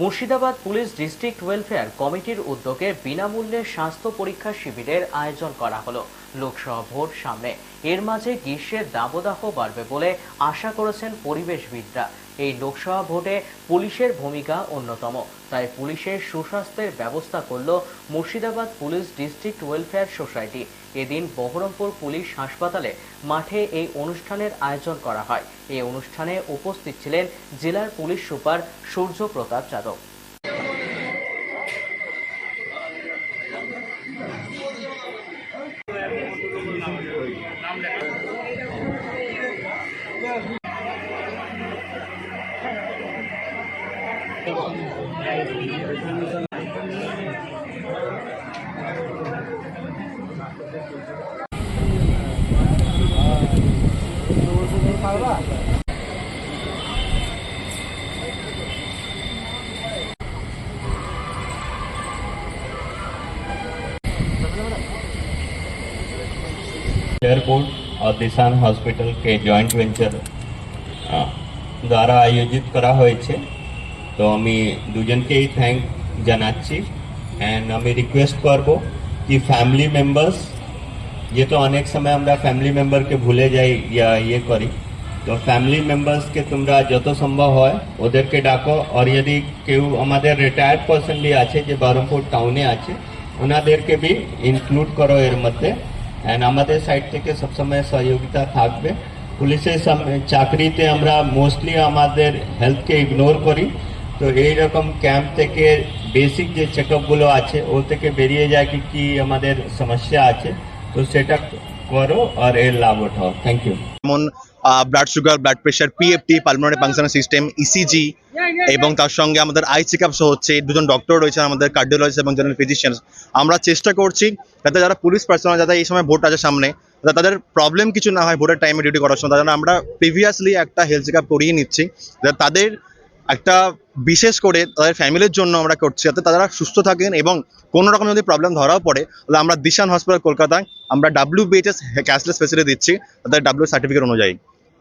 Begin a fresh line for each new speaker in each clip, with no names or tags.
Murshidabad police district welfare কমিটির উদ্যোগে বিনামূল্যে স্বাস্থ্য পরীক্ষা শিবিরের আয়োজন করা হলো। লোকসভা ভোট সামনে। এর মাঝে গ্রীষ্মের দাবদাহ বাড়বে বলে আশা করেছেন পরিবেশবিদরা। এই লোকসভা ভোটে পুলিশের ভূমিকা অন্যতম। তাই পুলিশের সুস্বাস্থ্যের ব্যবস্থা করল Murshidabad police district welfare society. এদিন বহরমপুর পুলিশ হাসপাতালে মাঠে এই অনুষ্ঠানের আয়োজন করা হয়। এই অনুষ্ঠানে উপস্থিত ছিলেন জেলার police super Surya Pratap Yadav.
Airport और দিশান হসপিটাল কে জয়েন্ট ভেঞ্চার দ্বারা আয়োজিত করা হয়েছে তো আমি দুজনকেই থ্যাংক জানাচ্ছি অ্যান্ড আমি রিকোয়েস্ট করব কি ফ্যামিলি মেম্বার্স যেহেতু অনেক সময় আমরা ফ্যামিলি মেম্বারকে ভুলে যাই ইয়া ইয়ে করি তো ফ্যামিলি মেম্বার্সকে তোমরা যত সম্ভব হয় ওদেরকে ডাকো আর যদি কেউ আমাদের রিটায়ার্ড পার্সন বি আছে যে বহরমপুর টাউনে আছে ওনাদেরকে বি ইনক্লুড করো এর মধ্যে অ্যান্ড আমাদের সাইড থেকে সবসময় সহযোগিতা থাকবে পুলিশের সাম- চাকরিতে আমরা মোস্টলি আমাদের হেলথকে ইগনোর করি তো এই রকম ক্যাম্প থেকে বেসিক যে চেক আপগুলো আছে, ও থেকে বেরিয়ে যায় কি কি আমাদের সমস্যা আছে, তো সেটা করো আর এর লাভ ওঠাও। থ্যাংক ইউ
যেমন blood sugar blood pressure PFT pulmonary functional system ECG এবং তার সঙ্গে আমাদের আই চেক আপ হচ্ছে, দুজন ডক্টর রয়েছেন, আমাদের কার্ডিওলজিস্ট এবং জেনারেল ফিজিশিয়ান আমরা চেষ্টা করছি যাতে যারা পুলিশ পার্সোনাল যাতে এই সময় ভোট আছে সামনে তাদের প্রবলেম কিছু না হয়, ভোটের টাইমে ডিউটি করার সময় আমরা প্রিভিয়াসলি একটা হেলথ চেক আপ করিয়ে নিচ্ছি তাদের একটা বিশেষ করে তাদের ফ্যামিলির জন্য আমরা করছি, যাতে তারা সুস্থ থাকেন এবং কোনো রকম যদি প্রবলেম ধরাও পড়ে, তাহলে আমরা দিশান হসপিটাল কলকাতায় আমরা ডাব্লিউ বিএচএস ক্যাশলেস ফেসিলিটি দিচ্ছি, তাদের ডাব্লিউ সার্টিফিকেট অনুযায়ী।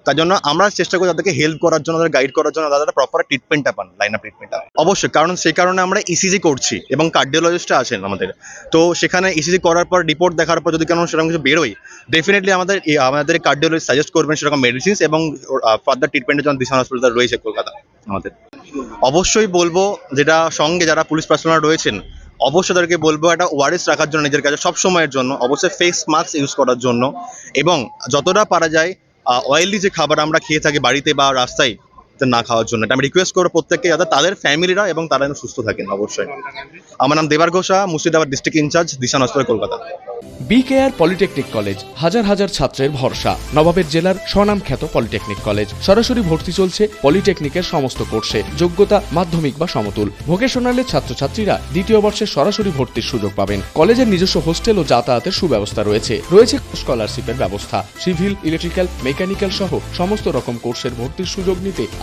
তার জন্য আমরা চেষ্টা করি তাদেরকে হেল্প করার জন্য, তাদের গাইড করার জন্য তাদের প্রপার ট্রিটমেন্টটা পান লাইন অফ ট্রিটমেন্টটা অবশ্যই, কারণ সেই কারণে আমরা ইসিজি করছি এবং কার্ডিওলজিস্টরা আছেন আমাদের। তো সেখানে ইসিজি করার পর রিপোর্ট দেখার পর যদি কোনো সেরকম কিছু বেরোয় ডেফিনেটলি আমাদের আমাদের কার্ডিওলজিস্ট সাজেস্ট করবেন সেরকম মেডিসিনস এবং ফার্দার ট্রিটমেন্টের জন্য দিশান হসপিটাল রয়েছে কলকাতা, আমাদের। অবশ্যই বলব, যেটা সঙ্গে যারা পুলিশ পার্সোনাল রয়েছেন, অবশ্যই তাদেরকে বলব একটা ওয়ারেস রাখার জন্য নিজের কাছে সব সময়ের জন্য, অবশ্যই ফেস মাস্ক ইউজ করার জন্য এবং যতটা পারা যায় অয়েলি যে খাবার আমরা খেয়ে থাকি বাড়িতে বা রাস্তায় না খাওয়ার জন্য। আমি রিকোয়েস্ট করব প্রত্যেককে যাতে তাদের ফ্যামিলিরা এবং তারা যেন সুস্থ থাকেন, অবশ্যই। আমার নাম Debar Ghosha, Murshidabad district incharge Dishan hospital Kolkata.
BKR polytechnic college হাজার হাজার ছাত্রের ভরসা। নবাবের জেলার স্বনামখ্যাত পলিটেকনিক কলেজ সরাসরি ভর্তি চলছে পলিটেকনিকের সমস্ত কোর্সে যোগ্যতা, মাধ্যমিক বা সমতুল। ভোকেশনালের ছাত্রছাত্রীরা দ্বিতীয় বর্ষে সরাসরি ভর্তির সুযোগ পাবেন। কলেজের নিজস্ব হোস্টেল ও যাতায়াতের সুব্যবস্থা রয়েছে। রয়েছে স্কলারশিপের ব্যবস্থা। সিভিল ইলেকট্রিক্যাল মেকানিক্যাল সহ সমস্ত রকম কোর্সের ভর্তির সুযোগ নিতে